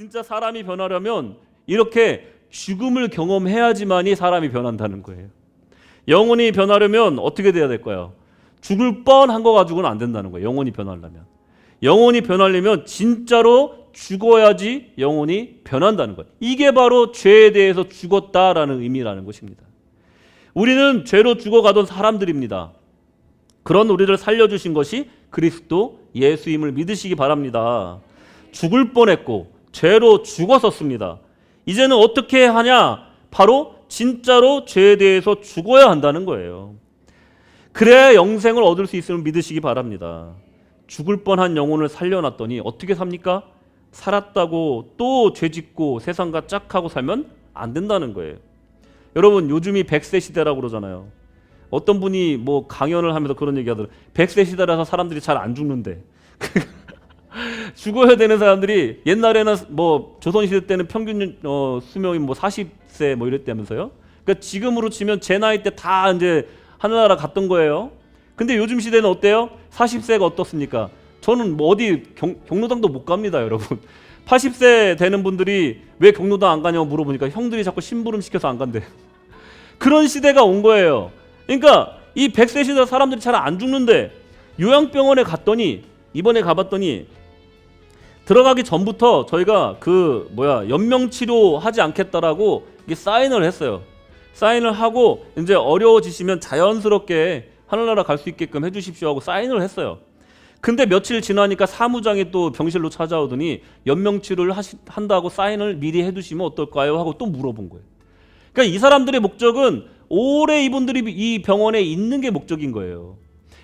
진짜 사람이 변하려면 이렇게 죽음을 경험해야지만이 사람이 변한다는 거예요. 영혼이 변하려면 어떻게 돼야 될까요? 죽을 뻔한 거 가지고는 안 된다는 거예요. 영혼이 변하려면. 영혼이 변하려면 진짜로 죽어야지 영혼이 변한다는 거예요. 이게 바로 죄에 대해서 죽었다라는 의미라는 것입니다. 우리는 죄로 죽어가던 사람들입니다. 그런 우리를 살려주신 것이 그리스도 예수임을 믿으시기 바랍니다. 죽을 뻔했고 죄로 죽었었습니다. 이제는 어떻게 하냐? 바로 진짜로 죄에 대해서 죽어야 한다는 거예요. 그래야 영생을 얻을 수 있음을 믿으시기 바랍니다. 죽을 뻔한 영혼을 살려놨더니 어떻게 삽니까? 살았다고 또 죄 짓고 세상과 짝하고 살면 안 된다는 거예요. 여러분 요즘이 100세 시대라고 그러잖아요. 어떤 분이 뭐 강연을 하면서 그런 얘기 하더라고요. 100세 시대라서 사람들이 잘 안 죽는데. 죽어야 되는 사람들이 옛날에는 뭐 조선시대 때는 평균 어, 수명이 뭐 40세 뭐 이랬다면서요. 그러니까 지금으로 치면 제 나이 때 다 이제 하늘나라 갔던 거예요. 근데 요즘 시대는 어때요? 40세가 어떻습니까? 저는 뭐 어디 경, 경로당도 못 갑니다, 여러분. 80세 되는 분들이 왜 경로당 안 가냐고 물어보니까 형들이 자꾸 심부름 시켜서 안 간대. 그런 시대가 온 거예요. 그러니까 이 100세 시대 사람들이 잘 안 죽는데 요양병원에 갔더니 이번에 가봤더니 들어가기 전부터 저희가 그 뭐야 연명 치료하지 않겠다라고 이게 사인을 했어요. 사인을 하고 이제 어려워지시면 자연스럽게 하늘나라 갈 수 있게끔 해주십시오 하고 사인을 했어요. 근데 며칠 지나니까 사무장이 또 병실로 찾아오더니 연명 치료를 하시, 한다고 사인을 미리 해두시면 어떨까요? 하고 또 물어본 거예요. 그러니까 이 사람들의 목적은 오래 이분들이 이 병원에 있는 게 목적인 거예요.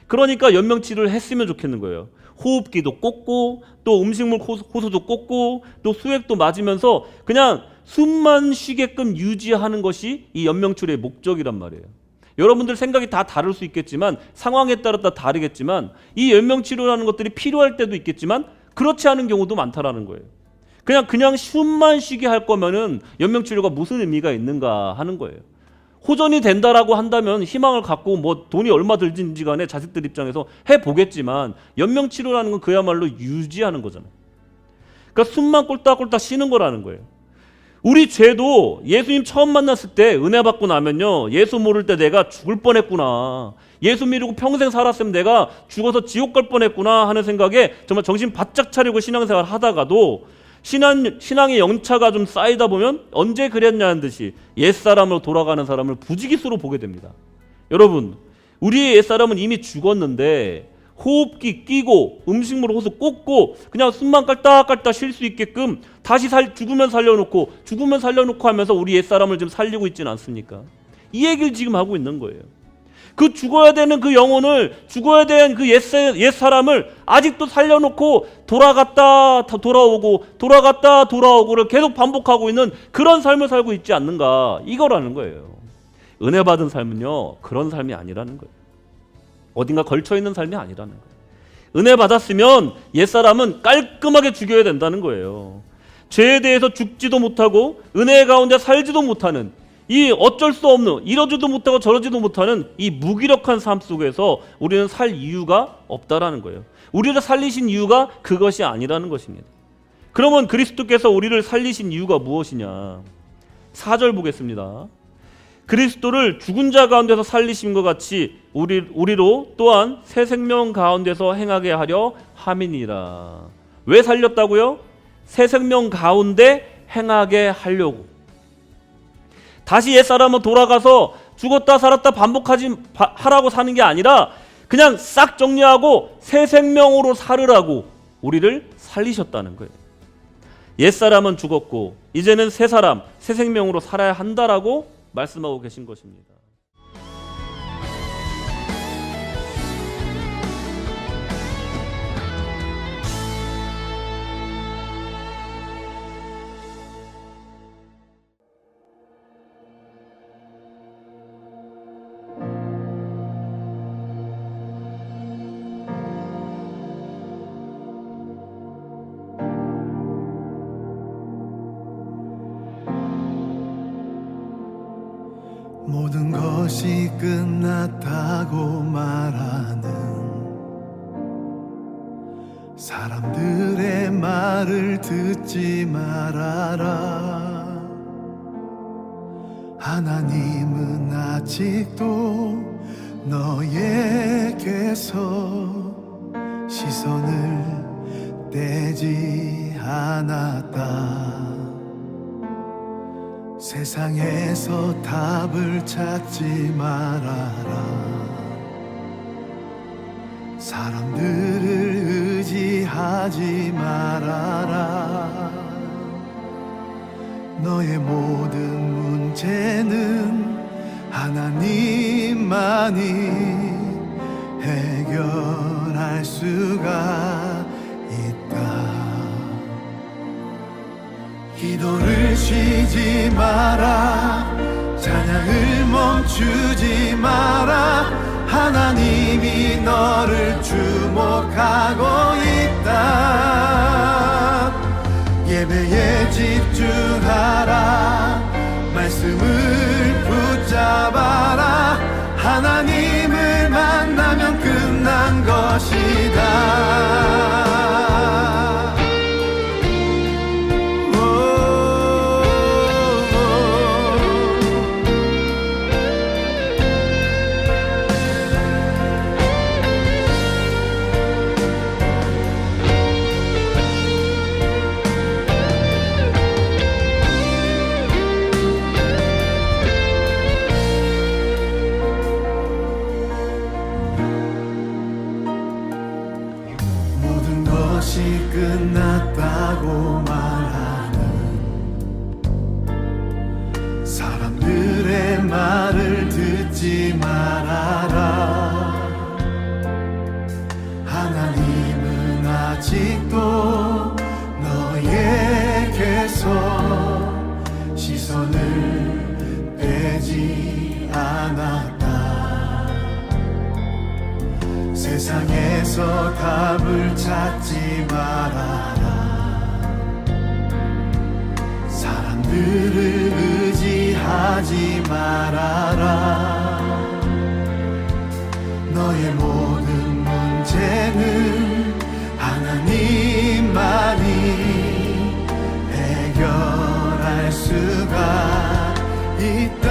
그러니까 연명 치료를 했으면 좋겠는 거예요. 호흡기도 꽂고 또 음식물 호수도 꽂고 또 수액도 맞으면서 그냥 숨만 쉬게끔 유지하는 것이 이 연명 치료의 목적이란 말이에요. 여러분들 생각이 다 다를 수 있겠지만 상황에 따라 다 다르겠지만 이 연명 치료라는 것들이 필요할 때도 있겠지만 그렇지 않은 경우도 많다라는 거예요. 그냥 그냥 숨만 쉬게 할 거면은 연명 치료가 무슨 의미가 있는가 하는 거예요. 호전이 된다라고 한다면 희망을 갖고 뭐 돈이 얼마 들든지 간에 자식들 입장에서 해 보겠지만 연명 치료라는 건 그야말로 유지하는 거잖아요. 그러니까 숨만 꼴딱꼴딱 쉬는 거라는 거예요. 우리 죄도 예수님 처음 만났을 때 은혜 받고 나면요. 예수 모를 때 내가 죽을 뻔했구나. 예수 믿고 평생 살았으면 내가 죽어서 지옥 갈 뻔했구나 하는 생각에 정말 정신 바짝 차리고 신앙생활 하다가도 신앙, 신앙의 연차가 좀 쌓이다 보면 언제 그랬냐는 듯이 옛사람으로 돌아가는 사람을 부지기수로 보게 됩니다. 여러분, 우리의 옛사람은 이미 죽었는데 호흡기 끼고 음식물 호수 꽂고 그냥 숨만 깔딱깔딱 쉴 수 있게끔 다시 살, 죽으면 살려놓고 죽으면 살려놓고 하면서 우리 옛사람을 지금 살리고 있지는 않습니까? 이 얘기를 지금 하고 있는 거예요. 그 죽어야 되는 그 영혼을 죽어야 되는 그 옛, 옛 사람을 아직도 살려놓고 돌아갔다 다 돌아오고 돌아갔다 돌아오고를 계속 반복하고 있는 그런 삶을 살고 있지 않는가 이거라는 거예요. 은혜 받은 삶은요 그런 삶이 아니라는 거예요. 어딘가 걸쳐 있는 삶이 아니라는 거예요. 은혜 받았으면 옛 사람은 깔끔하게 죽여야 된다는 거예요. 죄에 대해서 죽지도 못하고 은혜 가운데 살지도 못하는 이 어쩔 수 없는 이러지도 못하고 저러지도 못하는 이 무기력한 삶 속에서 우리는 살 이유가 없다라는 거예요. 우리를 살리신 이유가 그것이 아니라는 것입니다. 그러면 그리스도께서 우리를 살리신 이유가 무엇이냐? 4절 보겠습니다. 그리스도를 죽은 자 가운데서 살리신 것 같이 우리 우리로 또한 새 생명 가운데서 행하게 하려 함이니라. 왜 살렸다고요? 새 생명 가운데 행하게 하려고. 다시 옛 사람은 돌아가서 죽었다 살았다 반복하지 바- 하라고 사는 게 아니라 그냥 싹 정리하고 새 생명으로 살으라고 우리를 살리셨다는 거예요. 옛 사람은 죽었고 이제는 새 사람, 새 생명으로 살아야 한다라고 말씀하고 계신 것입니다. 것이 끝났다고 말하는 사람들의 말을 듣지 말아라. 하나님은 아직도 너에게서 시선을 떼지 않았다. 세상에서 답을 찾지 말아라. 사람들을 의지하지 말아라. 너의 모든 문제는 하나님만이 해결할 수가 기도를 쉬지 마라. 찬양을 멈추지 마라. 하나님이 너를 주목하고 있다. 예배에 집중하라. 말씀을 붙잡아라. 하나님을 만나면 끝난 것이다 듣지 말아라. 하나님은 아직도 너에게서 시선을 떼지 않았다. 세상에서 답을 찾지 말아라. 사람들을 의지하지 말아라 너의 모든 문제는 하나님만이 해결할 수가 있다